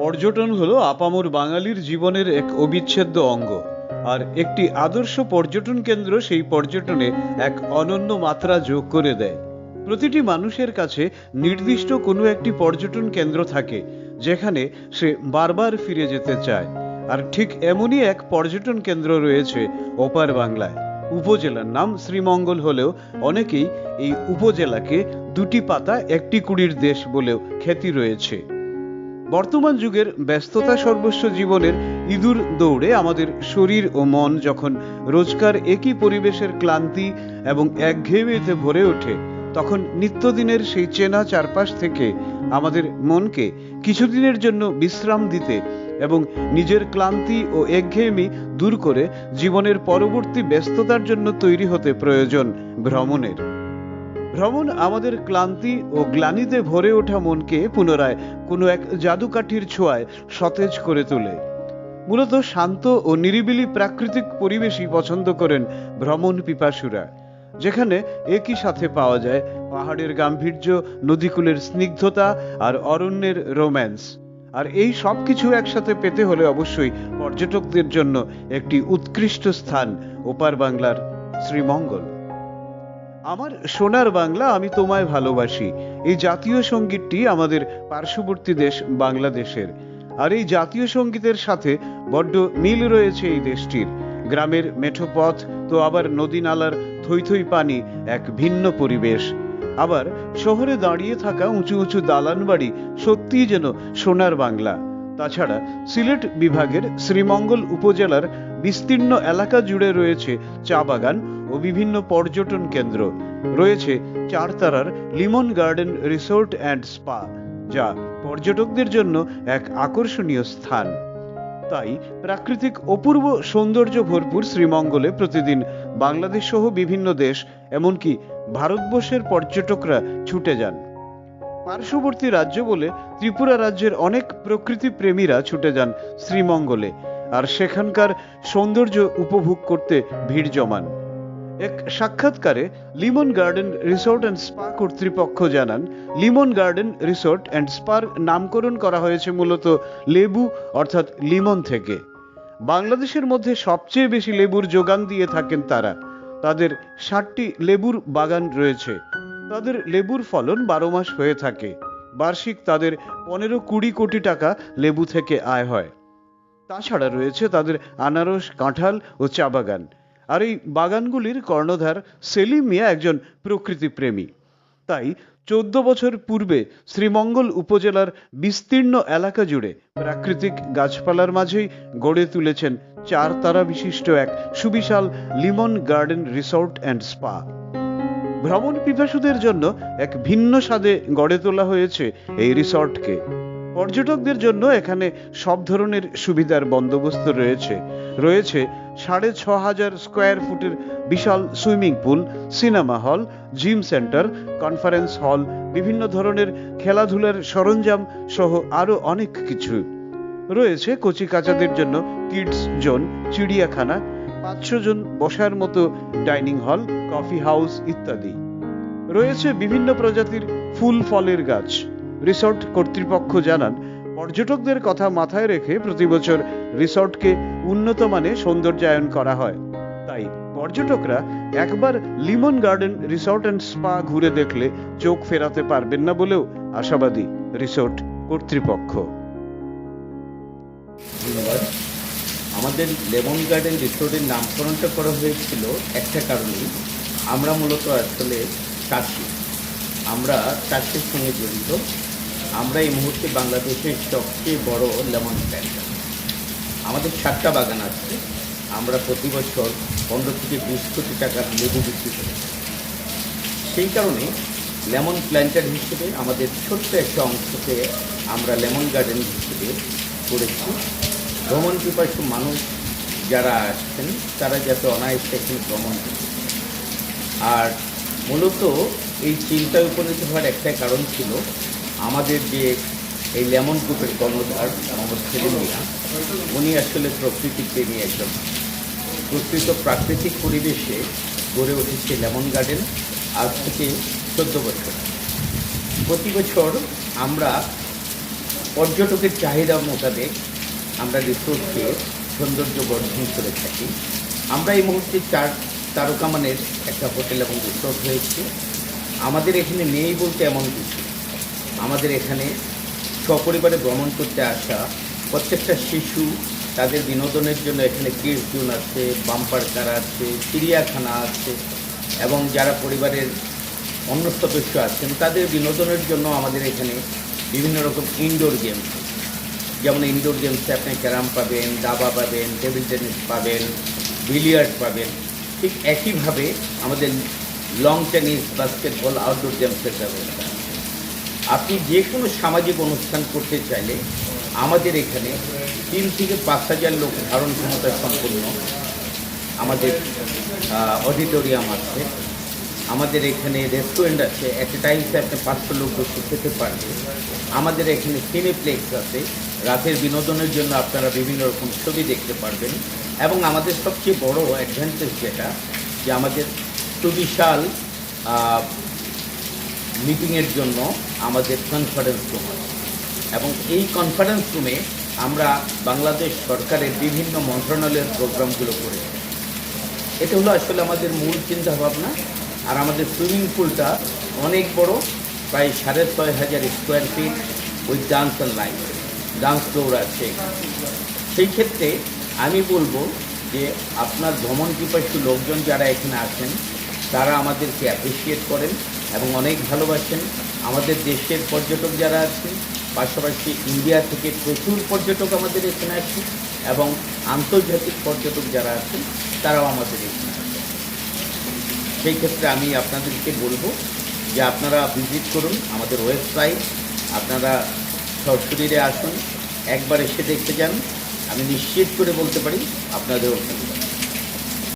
পর্যটন হলো আপামর বাঙালির জীবনের এক অবিচ্ছেদ্য অঙ্গ। আর একটি আদর্শ পর্যটন কেন্দ্র সেই পর্যটনে এক অনন্য মাত্রা যোগ করে দেয়। প্রতিটি মানুষের কাছে নির্দিষ্ট কোনো একটি পর্যটন কেন্দ্র থাকে, যেখানে সে বারবার ফিরে যেতে চায়। আর ঠিক এমনই এক পর্যটন কেন্দ্র রয়েছে ওপার বাংলায়। উপজেলার নাম শ্রীমঙ্গল হলেও অনেকেই এই উপজেলাকে দুটি পাতা একটি কুড়ির দেশ বলেও খ্যাতি রয়েছে। বর্তমান যুগের ব্যস্ততা সর্বস্ব জীবনের ইঁদুর দৌড়ে আমাদের শরীর ও মন যখন রোজকার একই পরিবেশের ক্লান্তি এবং একঘেয়েমিতে ভরে ওঠে, তখন নিত্যদিনের সেই চেনা চারপাশ থেকে আমাদের মনকে কিছুদিনের জন্য বিশ্রাম দিতে এবং নিজের ক্লান্তি ও একঘেয়েমি দূর করে জীবনের পরবর্তী ব্যস্ততার জন্য তৈরি হতে প্রয়োজন ভ্রমণের। ভ্রমণ আমাদের ক্লান্তি ও গ্লানিতে ভরে ওঠা মনকে পুনরায় কোনো এক জাদুকাঠির ছোঁয়ায় সতেজ করে তোলে। মূলত শান্ত ও নিরিবিলি প্রাকৃতিক পরিবেশই পছন্দ করেন ভ্রমণ পিপাসুরা, যেখানে একই সাথে পাওয়া যায় পাহাড়ের গাম্ভীর্য, নদীকূলের স্নিগ্ধতা আর অরণ্যের রোম্যান্স। আর এই সব কিছু একসাথে পেতে হলে অবশ্যই পর্যটকদের জন্য একটি উৎকৃষ্ট স্থান ওপার বাংলার শ্রীমঙ্গল। আমার সোনার বাংলা আমি তোমায় ভালোবাসি। এই জাতীয় সঙ্গীতটি আমাদের পার্শ্ববর্তী দেশ বাংলাদেশের। আর এই জাতীয় সঙ্গীতের সাথে বড্ড মিল রয়েছে এই দেশটির। গ্রামের মেঠো পথ তো আবার নদী নালার থই থই পানি, এক ভিন্ন পরিবেশ। আবার শহরে দাঁড়িয়ে থাকা উঁচু উঁচু দালান বাড়ি সত্যিই যেন সোনার বাংলা। তাছাড়া সিলেট বিভাগের শ্রীমঙ্গল উপজেলার বিস্তীর্ণ এলাকা জুড়ে রয়েছে চা বাগান ও বিভিন্ন পর্যটন কেন্দ্র। রয়েছে চারতারার Limon garden resort and spa, যা পর্যটকদের জন্য এক আকর্ষণীয় স্থান। তাই প্রাকৃতিক অপূর্ব সৌন্দর্য ভরপুর শ্রীমঙ্গলে প্রতিদিন বাংলাদেশ সহ বিভিন্ন দেশ, এমনকি ভারতবর্ষের পর্যটকরা ছুটে যান। পার্শ্ববর্তী রাজ্য বলে ত্রিপুরা রাজ্যের অনেক প্রকৃতি প্রেমীরা ছুটে যান শ্রীমঙ্গলে, আর সেখানকার সৌন্দর্য উপভোগ করতে ভিড় জমান। এক সাক্ষাৎকারে Limon garden resort and spa কর্তৃপক্ষ জানান, লিমন গার্ডেন রিসোর্ট অ্যান্ড স্পার নামকরণ করা হয়েছে মূলত লেবু, অর্থাৎ লিমন থেকে। বাংলাদেশের মধ্যে সবচেয়ে বেশি লেবুর যোগান দিয়ে থাকেন তারা। তাদের ষাটটি লেবুর বাগান রয়েছে। তাদের লেবুর ফলন বারো মাস হয়ে থাকে। বার্ষিক তাদের পনেরো কুড়ি কোটি টাকা লেবু থেকে আয় হয়। তাছাড়া রয়েছে তাদের আনারস, কাঁঠাল ও চা বাগান। আর এই বাগানগুলির কর্ণধার সেলিম মিয়া একজন প্রকৃতি প্রেমী তাই চোদ্দ বছর পূর্বে শ্রীমঙ্গল উপজেলার বিস্তীর্ণ এলাকা জুড়ে প্রাকৃতিক গাছপালার মাঝেই গড়ে তুলেছেন চার তারা বিশিষ্ট এক সুবিশাল Limon garden resort and spa. ভ্রমণ পিপাসুদের জন্য এক ভিন্ন স্বাদে গড়ে তোলা হয়েছে এই রিসর্টকে। পর্যটকদের জন্য এখানে সব ধরনের সুবিধার বন্দোবস্ত রয়েছে। রয়েছে সাড়ে ছ হাজার স্কোয়ার ফুটের বিশাল swimming pool, cinema hall, gym centre, conference hall, বিভিন্ন ধরনের খেলাধুলার সরঞ্জাম সহ আরও অনেক কিছু। রয়েছে কচি কাচাদের জন্য কিডস জোন, চিড়িয়াখানা পাঁচশো জন বসার মতো ডাইনিং হল, কফি হাউস ইত্যাদি। রয়েছে বিভিন্ন প্রজাতির ফুল ফলের গাছ। রিসর্ট কর্তৃপক্ষ জানান, পর্যটকদের কথা মাথায় রেখে প্রতি বছর রিসর্টকে উন্নত মানে সৌন্দর্যায়ন করা হয়। তাই পর্যটকরা একবার Limon garden resort and spa ঘুরে দেখলে চোখ ফেরাতে পারবেন না বলেও আশাবাদী রিসর্ট কর্তৃপক্ষ। ধন্যবাদ আমাদের লেমন গার্ডেন রিসোর্টের নামকরণটা করা হয়েছিল একটা কারণেই। আমরা মূলত আসলে চাষি। আমরা চাষের সঙ্গে জড়িত। আমরা এই মুহূর্তে বাংলাদেশের সবচেয়ে বড় লেমন প্ল্যান্টার। আমাদের সাতটা বাগান আছে। আমরা প্রতি বছর পনেরো থেকে বিশ কোটি টাকার লেবু বিক্রি করি। সেই কারণে লেমন প্ল্যান্টার হিসেবে আমাদের ছোট্ট একটা অংশকে আমরা লেমন গার্ডেন হিসেবে করেছি ভ্রমণ পিপাসু মানুষ যারা আসছেন, তারা যাতে অনায়াসে এখানে ভ্রমণ আর মূলত এই চিন্তায় উপনীত হওয়ার একটাই কারণ ছিল আমাদের যে এই লেমন গ্রুপের কর্ণধার মোহাম্মদ সেলিম মিয়া, উনি আসলে প্রকৃতি প্রেমী একজন প্রকৃত প্রাকৃতিক পরিবেশে গড়ে উঠেছে লেমন গার্ডেন, আজ থেকে চোদ্দ বছর। প্রতি বছর আমরা পর্যটকের চাহিদা মোতাবেক আমরা রিসোর্টকে সৌন্দর্য বর্ধন করে থাকি, আমরা এই মুহূর্তে চার তারকা মানের একটা হোটেল এবং রিসোর্ট হয়েছে। আমাদের এখানে নেই বলতে এমন কিছু। আমাদের এখানে সপরিবারে ভ্রমণ করতে আসা প্রত্যেকটা শিশু তাদের বিনোদনের জন্য এখানে কিডস জোন আছে বাম্পার কার আছে, চিড়িয়াখানা আছে, এবং যারা পরিবারের অন্য সদস্য আছেন, তাদের বিনোদনের জন্য আমাদের এখানে বিভিন্ন রকম ইনডোর গেমস যেমন ইনডোর গেমসে আপনি ক্যারাম পাবেন, দাবা পাবেন টেবিল টেনিস পাবেন বিলিয়ার্ড পাবেন, ঠিক একইভাবে আমাদের লং টেনিস বাস্কেটবল আউটডোর গেমসের ব্যবস্থা। আপনি যে কোনো সামাজিক অনুষ্ঠান করতে চাইলে আমাদের এখানে তিন থেকে পাঁচ হাজার লোক ধারণ ক্ষমতা সম্পন্ন আমাদের অডিটোরিয়াম আছে। আমাদের এখানে রেস্টুরেন্ট আছে অ্যাট এ টাইমসে আপনি পাঁচশো লোক বসে খেতে পারবেন আমাদের এখানে সিনেপ্লেক্স আছে। রাতের বিনোদনের জন্য আপনারা বিভিন্ন রকম ছবি দেখতে পারবেন। এবং আমাদের সবচেয়ে বড় অ্যাডভান্টেজ যেটা, যে আমাদের সুবিশাল মিটিংয়ের জন্য আমাদের কনফারেন্স রুম আছে। এবং এই কনফারেন্স রুমে আমরা বাংলাদেশ সরকারের বিভিন্ন মন্ত্রণালয়ের প্রোগ্রামগুলো করে থাকি। এটা হলো আসলে আমাদের মূল চিন্তা ভাবনা আর আমাদের সুইমিং পুলটা অনেক বড়, প্রায় সাড়ে ছয় হাজার square feet with dance and dance floor আছে। সেই ক্ষেত্রে আমি বলব যে আপনার ভ্রমণ পিপাসু লোকজন যারা এখানে আসেন তারা আমাদেরকে অ্যাপ্রিসিয়েট করেন এবং অনেক ভালোবাসেন। আমাদের দেশের পর্যটক যারা আছেন, পাশাপাশি ইন্ডিয়া থেকে প্রচুর পর্যটক আমাদের এখানে আসেন এবং আন্তর্জাতিক পর্যটক যারা আছেন, তারাও আমাদের এখানে সেই ক্ষেত্রে আমি আপনাদেরকে বলব যে আপনারা ভিজিট করুন আমাদের ওয়েবসাইট আপনারা সশরীরে আসুন, একবার এসে দেখতে যান আমি নিশ্চিত করে বলতে পারি আপনাদের লাগবে।